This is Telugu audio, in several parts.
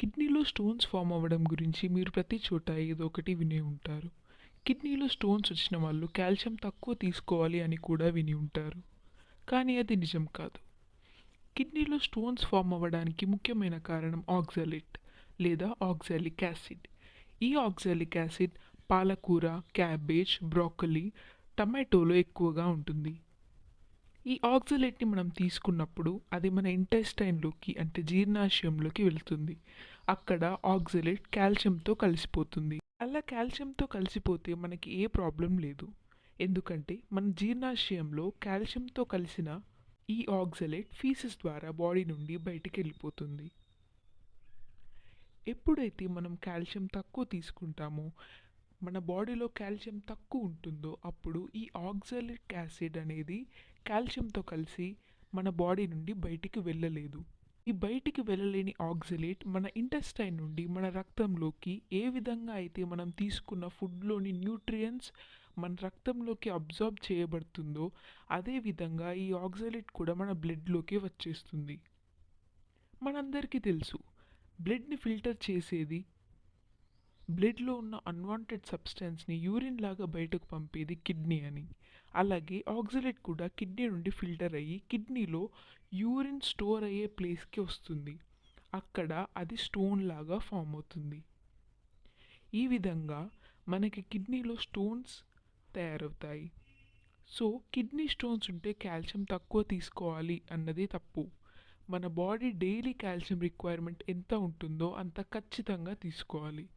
కిడ్నీలో స్టోన్స్ ఫామ్ అవ్వడం గురించి మీరు ప్రతి చోట ఏదో ఒకటి వినే ఉంటారు. కిడ్నీలో స్టోన్స్ వచ్చిన వాళ్ళు కాల్షియం తక్కువ తీసుకోవాలి అని కూడా విని ఉంటారు. కానీ అది నిజం కాదు. కిడ్నీలో స్టోన్స్ ఫామ్ అవ్వడానికి ముఖ్యమైన కారణం ఆక్సాలిట్ లేదా ఆక్సాలిక్ యాసిడ్. ఈ ఆక్సాలిక్ యాసిడ్ పాలకూర క్యాబేజ్ బ్రోకలీ టమాటోలో ఎక్కువగా ఉంటుంది. ఈ ఆక్సిలేట్ని మనం తీసుకున్నప్పుడు అది మన ఇంటెస్టైన్లోకి అంటే జీర్ణాశయంలోకి వెళ్తుంది. అక్కడ ఆక్సిలేట్ కాల్షియంతో కలిసిపోతుంది. అలా కాల్షియంతో కలిసిపోతే మనకి ఏ ప్రాబ్లం లేదు. ఎందుకంటే మన జీర్ణాశయంలో కాల్షియంతో కలిసిన ఈ ఆక్సలేట్ ఫీసెస్ ద్వారా బాడీ నుండి బయటికి వెళ్ళిపోతుంది. ఎప్పుడైతే మనం కాల్షియం తక్కువ తీసుకుంటామో మన బాడీలో కాల్షియం తక్కువ ఉంటుందో అప్పుడు ఈ ఆక్సాలిక్ యాసిడ్ అనేది కాల్షియంతో కలిసి మన బాడీ నుండి బయటికి వెళ్ళలేదు. ఈ బయటికి వెళ్ళలేని ఆక్సలేట్ మన ఇంటెస్టైన్ నుండి మన రక్తంలోకి ఏ విధంగా అయితే మనం తీసుకున్న ఫుడ్లోని న్యూట్రియంట్స్ మన రక్తంలోకి అబ్జార్బ్ చేయబడుతుందో అదే విధంగా ఈ ఆక్సలేట్ కూడా మన బ్లడ్లోకి వచ్చేస్తుంది. మనందరికీ తెలుసు బ్లడ్ని ఫిల్టర్ చేసేది బ్లడ్లో ఉన్న అన్వాంటెడ్ సబ్స్టెన్స్ని యూరిన్ లాగా బయటకు పంపేది కిడ్నీ అని. అలాగే ఆక్సిలేట్ కూడా కిడ్నీ నుండి ఫిల్టర్ అయ్యి కిడ్నీలో యూరిన్ స్టోర్ అయ్యే ప్లేస్కి వస్తుంది. అక్కడ అది స్టోన్ లాగా ఫామ్ అవుతుంది. ఈ విధంగా మనకి కిడ్నీలో స్టోన్స్ తయారవుతాయి. సో కిడ్నీ స్టోన్స్ ఉంటే కాల్షియం తక్కువ తీసుకోవాలి అన్నది తప్పు. మన బాడీ డైలీ కాల్షియం రిక్వైర్మెంట్ ఎంత ఉంటుందో అంత ఖచ్చితంగా తీసుకోవాలి.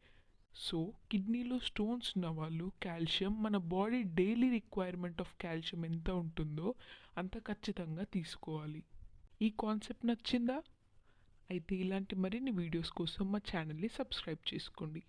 సో కిడ్నీలో స్టోన్స్ ఉన్న వాళ్ళు కాల్షియం మన body daily requirement of calcium ఎంత ఉంటుందో అంత ఖచ్చితంగా తీసుకోవాలి. ఈ కాన్సెప్ట్ నచ్చిందా? అయితే ఇలాంటి మరిన్ని వీడియోస్ కోసం మా ఛానల్ని సబ్స్క్రైబ్ చేసుకోండి.